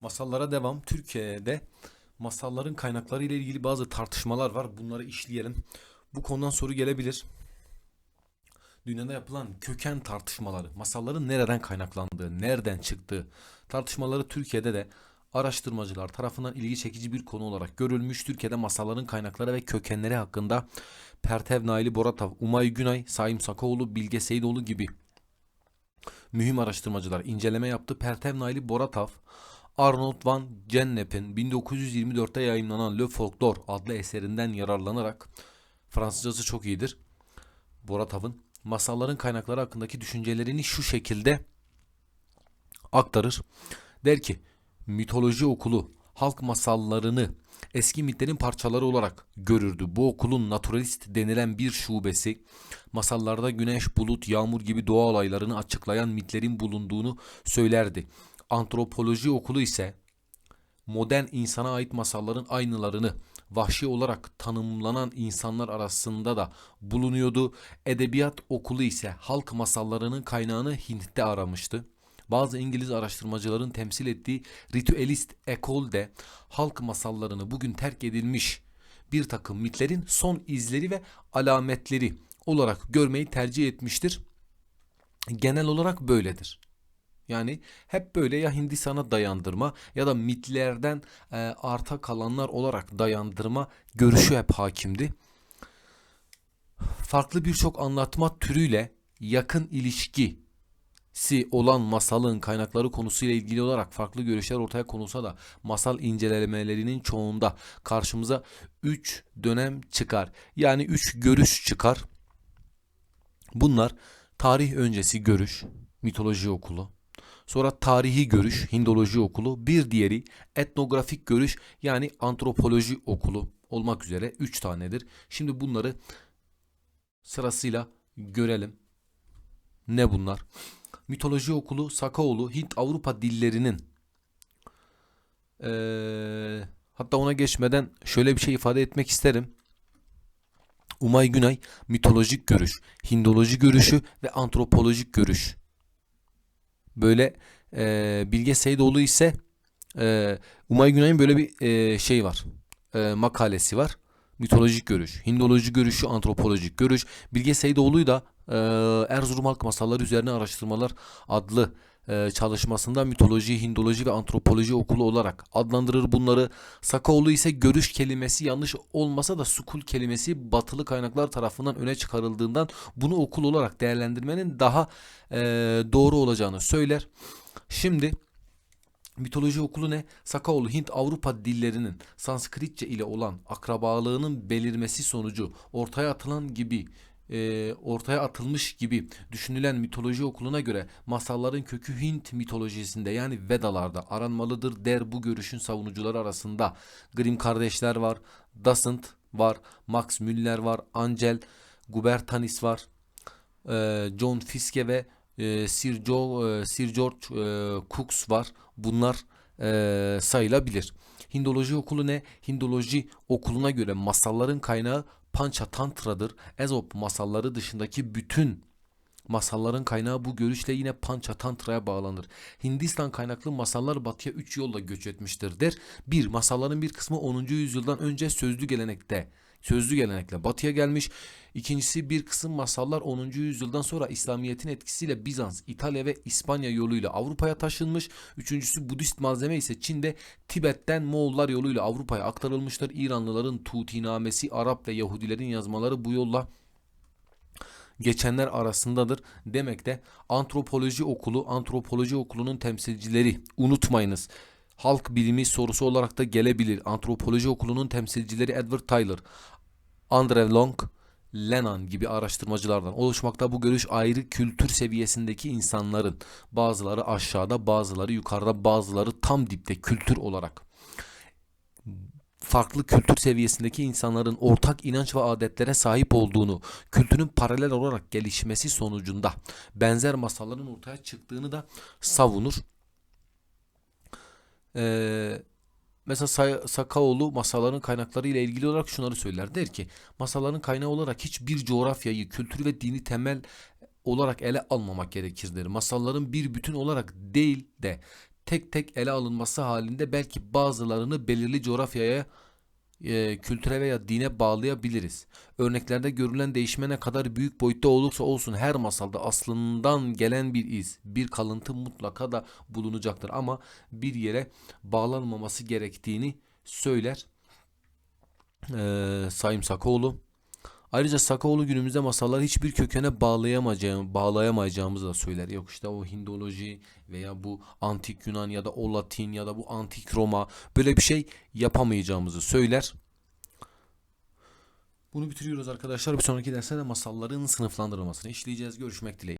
Masallara devam. Türkiye'de masalların kaynakları ile ilgili bazı tartışmalar var. Bunları işleyelim. Bu konudan soru gelebilir. Dünyada yapılan köken tartışmaları, masalların nereden kaynaklandığı, nereden çıktığı tartışmaları Türkiye'de de araştırmacılar tarafından ilgi çekici bir konu olarak görülmüş. Türkiye'de masalların kaynakları ve kökenleri hakkında Pertev Naili Boratav, Umay Günay, Saim Sakaoğlu, Bilge Seyidoğlu gibi mühim araştırmacılar inceleme yaptı. Pertev Naili Boratav, Arnold van Gennep'in 1924'te yayınlanan Le Folklore adlı eserinden yararlanarak Fransızcası çok iyidir. Boratav'ın masalların kaynakları hakkındaki düşüncelerini şu şekilde aktarır. Der ki mitoloji okulu halk masallarını eski mitlerin parçaları olarak görürdü. Bu okulun naturalist denilen bir şubesi masallarda güneş, bulut, yağmur gibi doğa olaylarını açıklayan mitlerin bulunduğunu söylerdi. Antropoloji okulu ise modern insana ait masalların aynılarını vahşi olarak tanımlanan insanlar arasında da bulunuyordu. Edebiyat okulu ise halk masallarının kaynağını Hint'te aramıştı. Bazı İngiliz araştırmacıların temsil ettiği ritüelist ekol de halk masallarını bugün terk edilmiş bir takım mitlerin son izleri ve alametleri olarak görmeyi tercih etmiştir. Genel olarak böyledir. Yani hep böyle ya Hindistan'a dayandırma ya da mitlerden e, arta kalanlar olarak dayandırma görüşü hep hakimdi. Farklı birçok anlatma türüyle yakın ilişkisi olan masalın kaynakları konusuyla ilgili olarak farklı görüşler ortaya konulsa da masal incelemelerinin çoğunda karşımıza 3 dönem çıkar. Yani 3 görüş çıkar. Bunlar tarih öncesi görüş, mitoloji okulu, Sonra tarihi görüş, Hindoloji okulu. Bir diğeri etnografik görüş yani antropoloji okulu olmak üzere 3 tanedir. Şimdi bunları sırasıyla görelim. Ne bunlar? Mitoloji okulu Sakaoğlu Hint Avrupa dillerinin ee, hatta ona geçmeden şöyle bir şey ifade etmek isterim. Umay Günay mitolojik görüş, Hindoloji görüşü ve antropolojik görüş böyle e, Bilge Seydoğlu ise e, Umay Günay'ın böyle bir e, şey var. E, makalesi var. Mitolojik görüş, Hindoloji görüşü, antropolojik görüş. Bilge Seydoğlu'yu da e, Erzurum Halk Masalları Üzerine Araştırmalar adlı e, çalışmasında mitoloji, hindoloji ve antropoloji okulu olarak adlandırır bunları. Sakaoğlu ise görüş kelimesi yanlış olmasa da sukul kelimesi batılı kaynaklar tarafından öne çıkarıldığından bunu okul olarak değerlendirmenin daha e, doğru olacağını söyler. Şimdi Mitoloji okulu ne? Sakaoğlu Hint Avrupa dillerinin Sanskritçe ile olan akrabalığının belirmesi sonucu ortaya atılan gibi e, ortaya atılmış gibi düşünülen mitoloji okuluna göre masalların kökü Hint mitolojisinde yani Vedalarda aranmalıdır der bu görüşün savunucuları arasında. Grimm kardeşler var, Dasent var, Max Müller var, Angel Gubertanis var, e, John Fiske ve e, Sir, Joe, e, Sir George e, Cooks var. Bunlar e, sayılabilir. Hindoloji okulu ne? Hindoloji okuluna göre masalların kaynağı Panchatantra'dır. Ezop masalları dışındaki bütün masalların kaynağı bu görüşle yine Panchatantra'ya bağlanır. Hindistan kaynaklı masallar batıya 3 yolla göç etmiştir der. 1. Masalların bir kısmı 10. yüzyıldan önce sözlü gelenekte sözlü gelenekle batıya gelmiş. İkincisi bir kısım masallar 10. yüzyıldan sonra İslamiyet'in etkisiyle Bizans, İtalya ve İspanya yoluyla Avrupa'ya taşınmış. Üçüncüsü Budist malzeme ise Çin'de Tibet'ten Moğollar yoluyla Avrupa'ya aktarılmıştır. İranlıların Tutinamesi, Arap ve Yahudilerin yazmaları bu yolla geçenler arasındadır. Demek de antropoloji okulu, antropoloji okulunun temsilcileri unutmayınız halk bilimi sorusu olarak da gelebilir. Antropoloji okulunun temsilcileri Edward Tyler, Andre Long, Lennon gibi araştırmacılardan oluşmakta. Bu görüş ayrı kültür seviyesindeki insanların bazıları aşağıda, bazıları yukarıda, bazıları tam dipte kültür olarak farklı kültür seviyesindeki insanların ortak inanç ve adetlere sahip olduğunu, kültürün paralel olarak gelişmesi sonucunda benzer masalların ortaya çıktığını da savunur. Ee, mesela Sakaoğlu masalların kaynakları ile ilgili olarak şunları söyler. Der ki masalların kaynağı olarak hiçbir coğrafyayı, kültürü ve dini temel olarak ele almamak gerekir der. Masalların bir bütün olarak değil de tek tek ele alınması halinde belki bazılarını belirli coğrafyaya e, kültüre veya dine bağlayabiliriz. Örneklerde görülen değişme ne kadar büyük boyutta olursa olsun her masalda aslından gelen bir iz, bir kalıntı mutlaka da bulunacaktır ama bir yere bağlanmaması gerektiğini söyler e, Sayım Sakaoğlu. Ayrıca Sakaoğlu günümüzde masalları hiçbir kökene bağlayamayacağım, bağlayamayacağımızı da söyler. Yok işte o Hindoloji veya bu antik Yunan ya da o Latin ya da bu antik Roma böyle bir şey yapamayacağımızı söyler. Bunu bitiriyoruz arkadaşlar. Bir sonraki derste de masalların sınıflandırılmasını işleyeceğiz. Görüşmek dileğiyle.